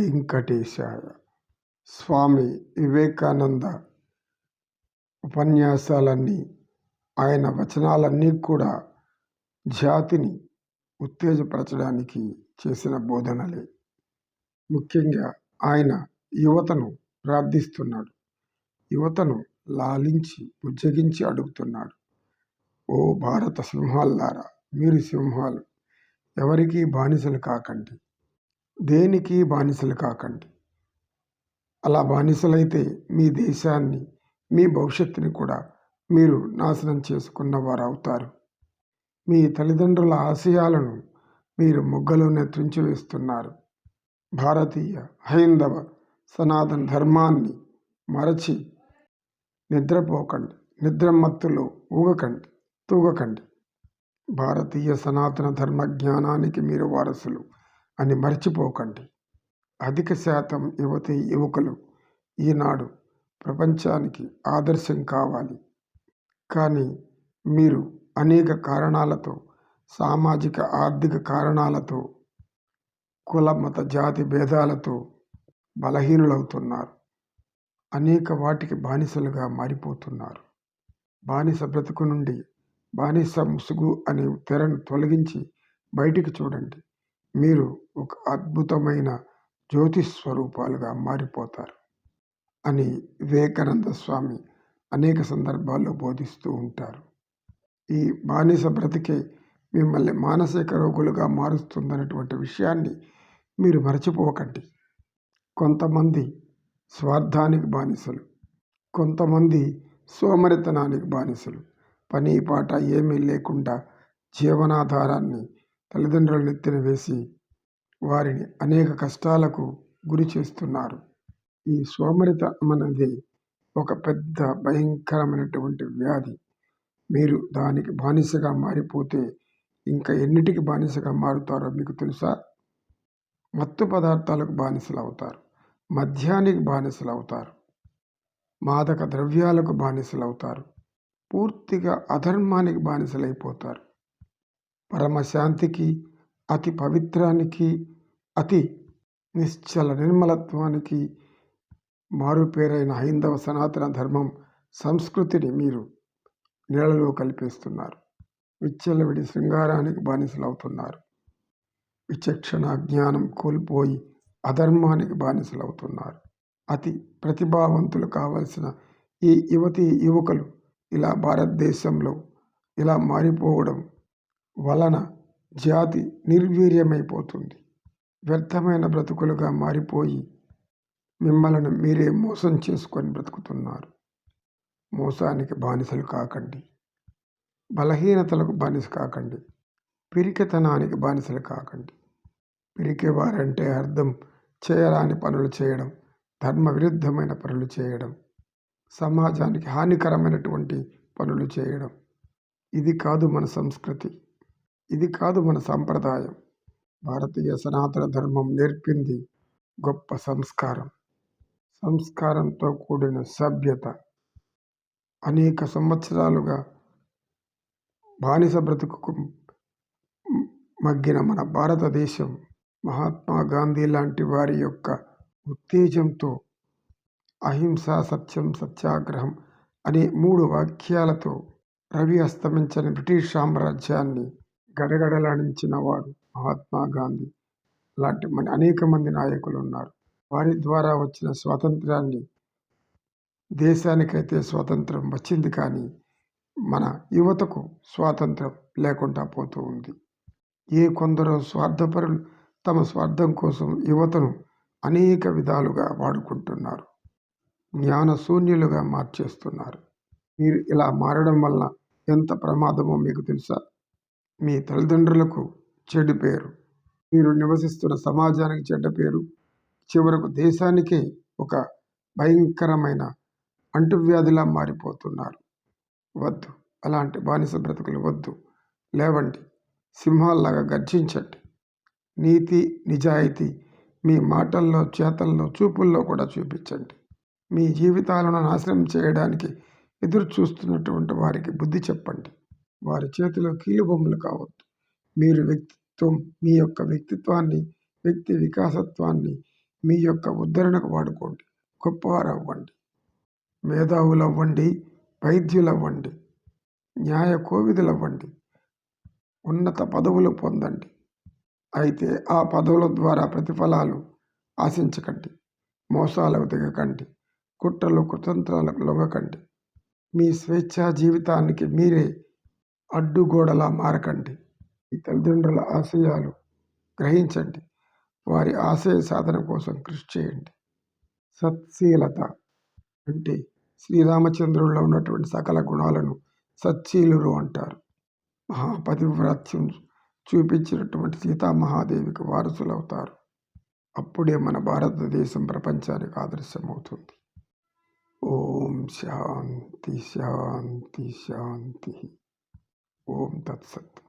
వెంకటేశాయ. స్వామి వివేకానంద ఉపన్యాసాలన్నీ ఆయన వచనాలన్నీ కూడా జాతిని ఉత్తేజపరచడానికి చేసిన బోధనలే. ముఖ్యంగా ఆయన యువతను ప్రార్థిస్తున్నాడు. యువతను లాలించి బుజ్జగించి అడుగుతున్నాడు. ఓ భారత సింహాలారా మీరు సింహాలు ఎవరికీ బానిసలు కాకండి. దేనికి బానిసలు కాకండి. అలా బానిసలైతే మీ దేశాన్ని మీ భవిష్యత్తుని కూడా మీరు నాశనం చేసుకున్న వారు అవుతారు మీ తల్లిదండ్రుల ఆశయాలను మీరు మొగ్గలోనే త్రుంచివేస్తున్నారు. భారతీయ హైందవ సనాతన ధర్మాన్ని మరచి నిద్రపోకండి. నిద్రమత్తులో ఊగకండి తూగకండి. భారతీయ సనాతన ధర్మ జ్ఞానానికి మీరు వారసులు. అని మర్చిపోకండి. అధిక శాతం యువతి యువకులు ఈనాడు ప్రపంచానికి ఆదర్శం కావాలి. కానీ మీరు అనేక కారణాలతో సామాజిక ఆర్థిక కారణాలతో కుల మత జాతి భేదాలతో బలహీనులవుతున్నారు. అనేక వాటికి బానిసలుగా మారిపోతున్నారు. బానిస బ్రతుకు నుండి బానిస ముసుగు అనే తెరను తొలగించి బయటికి చూడండి. మీరు ఒక అద్భుతమైన జ్యోతి స్వరూపాలుగా మారిపోతారు అని వివేకానంద స్వామి అనేక సందర్భాల్లో బోధిస్తూ ఉంటారు. ఈ బానిస బ్రతికే మిమ్మల్ని మానసిక రోగులుగా మారుస్తుందనేటువంటి విషయాన్ని మీరు మరచిపోకండి. కొంతమంది స్వార్థానికి బానిసలు కొంతమంది సోమరితనానికి బానిసలు పని పాట ఏమీ లేకుండా జీవనాధారాన్ని తల్లిదండ్రుల నెత్తిన వేసి వారిని అనేక కష్టాలకు గురి చేస్తున్నారు. ఈ సోమరితనం అనేది ఒక పెద్ద భయంకరమైనటువంటి వ్యాధి. మీరు దానికి బానిసగా మారిపోతే ఇంకా ఎన్నిటికి బానిసగా మారుతారో మీకు తెలుసా? మత్తు పదార్థాలకు బానిసలు అవుతారు మద్యానికి బానిసలు అవుతారు మాదక ద్రవ్యాలకు బానిసలు అవుతారు పూర్తిగా అధర్మానికి బానిసలైపోతారు. పరమశాంతికి అతి పవిత్రానికి అతి నిశ్చల నిర్మలత్వానికి మారుపేరైన హైందవ సనాతన ధర్మం సంస్కృతిని మీరు నీళ్ళలో కల్పిస్తున్నారు. విచ్చలవిడి శృంగారానికి బానిసలవుతున్నారు. విచక్షణ జ్ఞానం కోల్పోయి అధర్మానికి బానిసలవుతున్నారు. అతి ప్రతిభావంతులు కావలసిన ఈ యువతి యువకులు ఇలా భారతదేశంలో ఇలా మారిపోవడం వలన జాతి నిర్వీర్యమైపోతుంది. వ్యర్థమైన బ్రతుకులుగా మారిపోయి మిమ్మల్ని మీరే మోసం చేసుకొని బ్రతుకుతున్నారు. మోసానికి బానిసలు కాకండి. బలహీనతలకు బానిస కాకండి. పిరికితనానికి బానిసలు కాకండి. పిరికివారంటే అర్థం చేయరాని పనులు చేయడం ధర్మ విరుద్ధమైన పనులు చేయడం సమాజానికి హానికరమైనటువంటి పనులు చేయడం. ఇది కాదు మన సంస్కృతి. ఇది కాదు మన సాంప్రదాయం. భారతీయ సనాతన ధర్మం నేర్పింది గొప్ప సంస్కారం. సంస్కారంతో కూడిన సభ్యత. అనేక సంవత్సరాలుగా బానిస బ్రతుకు మగ్గిన మన భారతదేశం మహాత్మా గాంధీ లాంటి వారి యొక్క ఉత్తేజంతో అహింస సత్యం సత్యాగ్రహం అనే మూడు వాక్యాలతో రవి అస్తమించని బ్రిటిష్ సామ్రాజ్యాన్ని గడగడలాడించిన వాడు మహాత్మా గాంధీ. లాంటి మన అనేక మంది నాయకులు ఉన్నారు వారి ద్వారా వచ్చిన స్వాతంత్రాన్ని దేశానికైతే స్వాతంత్రం వచ్చింది కానీ మన యువతకు స్వాతంత్రం లేకుండా పోతూ ఉంది. ఏ కొందరు స్వార్థపరులు తమ స్వార్థం కోసం యువతను అనేక విధాలుగా వాడుకుంటున్నారు. జ్ఞానశూన్యులుగా మార్చేస్తున్నారు. మీరు ఇలా మారడం వల్ల ఎంత ప్రమాదమో మీకు తెలుసా? మీ తల్లిదండ్రులకు చెడు పేరు. మీరు నివసిస్తున్న సమాజానికి చెడ్డ పేరు. చివరకు దేశానికే ఒక భయంకరమైన అంటువ్యాధిలా మారిపోతున్నారు. వద్దు. అలాంటి బానిస బ్రతుకులు వద్దు. లేవండి. సింహాల్లాగా గర్జించండి. నీతి నిజాయితీ మీ మాటల్లో చేతల్లో చూపుల్లో కూడా చూపించండి. మీ జీవితాలను నాశనం చేయడానికి ఎదురు చూస్తున్నటువంటి వారికి బుద్ధి చెప్పండి. వారి చేతిలో కీలుబొమ్మలు కావద్దు. మీరు వ్యక్తిత్వం మీ యొక్క వ్యక్తిత్వాన్ని వ్యక్తి వికాసత్వాన్ని మీ యొక్క ఉద్ధరణకు వాడుకోండి. గొప్పవారు అవ్వండి మేధావులు అవ్వండి వైద్యులు అవ్వండి న్యాయ కోవిదులు అవ్వండి ఉన్నత పదవులు పొందండి. అయితే ఆ పదవుల ద్వారా ప్రతిఫలాలు ఆశించకండి మోసాలకు దిగకండి కుట్రలు కుతంత్రాలకు లొంగకండి. మీ స్వేచ్ఛా జీవితానికి మీరే అడ్డుగోడలా మారకండి. మీ తల్లిదండ్రుల ఆశయాలు గ్రహించండి. వారి ఆశయ సాధన కోసం కృషి చేయండి. సత్శీలత అంటే శ్రీరామచంద్రుల్లో ఉన్నటువంటి సకల గుణాలను సచ్చీలురు అంటారు. మహాపతివ్రాత్యం చూపించినటువంటి సీతామహాదేవికి వారసులవుతారు. అప్పుడే మన భారతదేశం ప్రపంచానికి ఆదర్శమవుతుంది. ఓం శాంతి శాంతి శాంతి. ఓం తత్సత్